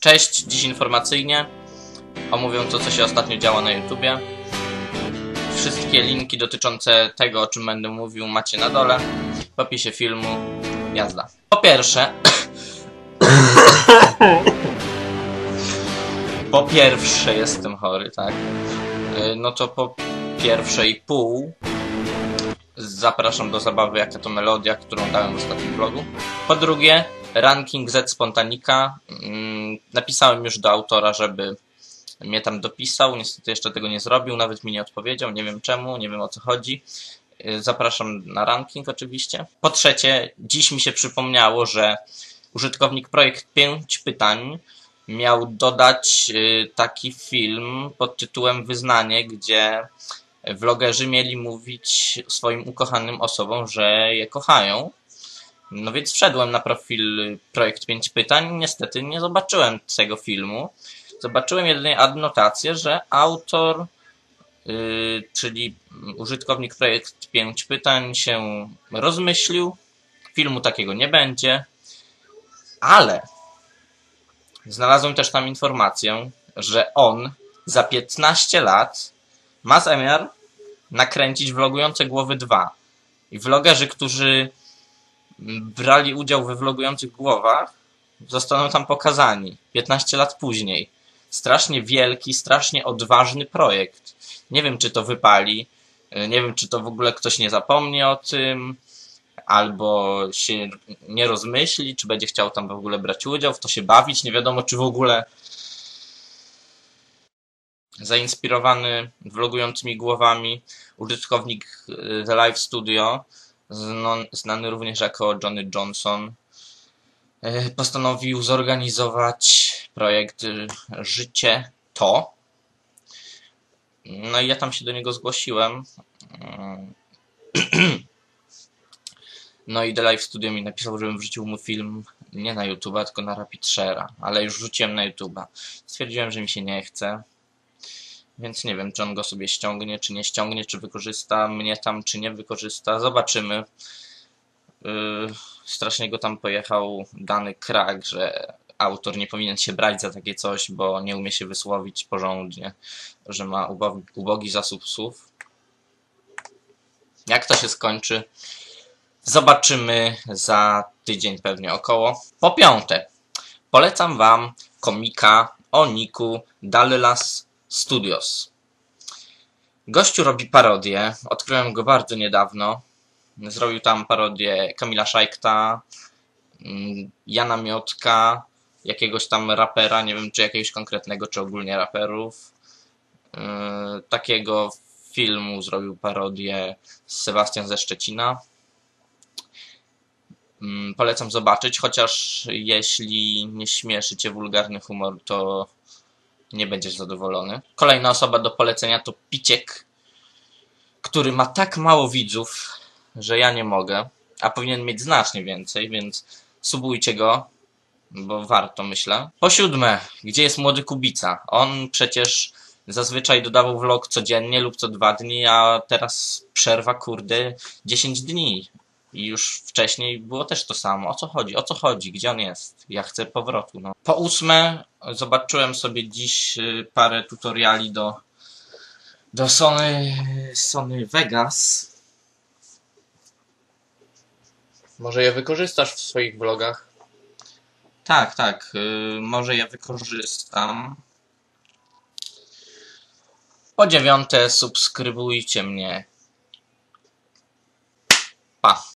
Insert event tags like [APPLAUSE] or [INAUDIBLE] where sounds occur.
Cześć, dziś informacyjnie omówię to, co się ostatnio działo na YouTubie. Wszystkie linki dotyczące tego, o czym będę mówił, macie na dole w opisie filmu. Jazda. Po pierwsze, [COUGHS] po pierwsze jestem chory, tak? Y, No to po pierwsze i pół zapraszam do zabawy, jaka to melodia, którą dałem w ostatnim vlogu. Po drugie, ranking Z Spontanika. Mm, Napisałem już do autora, żeby mnie tam dopisał. Niestety jeszcze tego nie zrobił, nawet mi nie odpowiedział. Nie wiem czemu, nie wiem o co chodzi. Y, Zapraszam na ranking oczywiście. Po trzecie, dziś mi się przypomniało, że użytkownik projekt 5 pytań miał dodać y, taki film pod tytułem Wyznanie, gdzie vlogerzy mieli mówić swoim ukochanym osobom, że je kochają. No więc wszedłem na profil Projekt 5 Pytań. Niestety nie zobaczyłem tego filmu. Zobaczyłem jedynie adnotację, że autor, yy, czyli użytkownik Projekt 5 Pytań się rozmyślił. Filmu takiego nie będzie. Ale znalazłem też tam informację, że on za 15 lat ma zamiar nakręcić vlogujące głowy 2. I vlogerzy, którzy brali udział we vlogujących głowach, zostaną tam pokazani 15 lat później. Strasznie wielki, strasznie odważny projekt. Nie wiem, czy to wypali, nie wiem, czy to w ogóle ktoś nie zapomni o tym, albo się nie rozmyśli, czy będzie chciał tam w ogóle brać udział, w to się bawić, nie wiadomo, czy w ogóle zainspirowany vlogującymi głowami użytkownik y, The Live Studio, znany również jako Johnny Johnson, y, postanowił zorganizować projekt y, Życie to. No i ja tam się do niego zgłosiłem. [CLEARS THROAT] No i The Live Studio mi napisał, żebym wrzucił mu film nie na YouTube'a, tylko na Rapid Share'a, ale już wrzuciłem na YouTube'a. Stwierdziłem, że mi się nie chce. Więc nie wiem, czy on go sobie ściągnie, czy nie ściągnie, czy wykorzysta mnie tam, czy nie wykorzysta. Zobaczymy. Yy, strasznie go tam pojechał dany krak, że autor nie powinien się brać za takie coś, bo nie umie się wysłowić porządnie, że ma ubogi, ubogi zasób słów. Jak to się skończy, zobaczymy za tydzień pewnie około. Po piąte, polecam Wam komika o niku Dallas Studios. Gościu robi parodię. Odkryłem go bardzo niedawno. Zrobił tam parodię Kamila Szajkta, mm, Jana Miotka, jakiegoś tam rapera, nie wiem czy jakiegoś konkretnego, czy ogólnie raperów. Yy, Takiego filmu zrobił parodię Sebastian ze Szczecina. Mm, Polecam zobaczyć, chociaż jeśli nie śmieszy cię wulgarny humor, to nie będziesz zadowolony. Kolejna osoba do polecenia to Piciek, który ma tak mało widzów, że ja nie mogę, a powinien mieć znacznie więcej, więc subujcie go, bo warto, myślę. Po siódme, gdzie jest młody Kubica? On przecież zazwyczaj dodawał vlog codziennie lub co dwa dni, a teraz przerwa, kurde, 10 dni. I już wcześniej było też to samo. O co chodzi? O co chodzi? Gdzie on jest? Ja chcę powrotu. No. Po ósme, zobaczyłem sobie dziś y, parę tutoriali do, do Sony, Sony Vegas. Może je wykorzystasz w swoich vlogach? Tak, tak. y, może je wykorzystam. Po dziewiąte, subskrybujcie mnie. Pa.